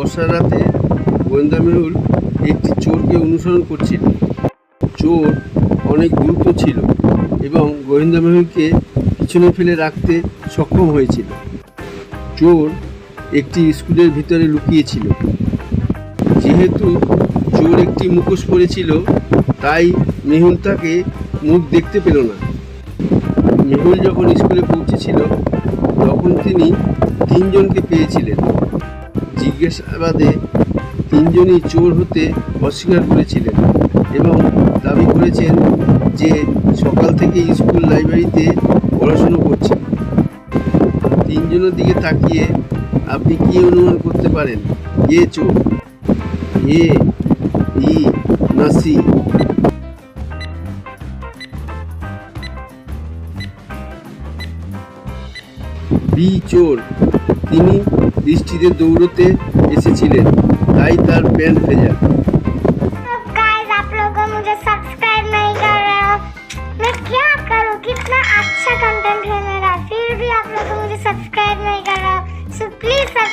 বর্ষার রাতে গোয়েন্দা মেহুল একটি চোরকে অনুসরণ করছিল। চোর অনেক দ্রুত ছিল এবং গোয়েন্দা মেহুলকে পিছনে ফেলে রাখতে সক্ষম হয়েছিল। চোর একটি স্কুলের ভিতরে লুকিয়েছিল। যেহেতু চোর একটি মুখোশ পরেছিল, তাই মেহুল তাকে মুখ দেখতে পেল না। মেহুল যখন স্কুলে পৌঁছেছিল, তখন তিনি তিনজনকে পেয়েছিলেন। জিজ্ঞাসাবাদে তিনজনই চোর হতে অস্বীকার করেছিলেন এবং দাবি করেছেন যে সকাল থেকে স্কুল লাইব্রেরিতে পড়াশুনো করছে তিনজনের দিকে তাকিয়ে আপনি কি অনুমান করতে পারেন? এ চোর। এ, ই, না সি। বি চোর। তিনি বৃষ্টিতে দৌড়তে এসেছিলেন তাই তার প্যান্ট ভেজা गाइस आप लोग मुझे सब्सक्राइब नहीं कर रहे हो मैं क्या करूँ कितना अच्छा कंटेंट है मेरा फिर भी आप लोग मुझे सब्सक्राइब नहीं कर रहे हो सो प्लीज सब्सक्राइब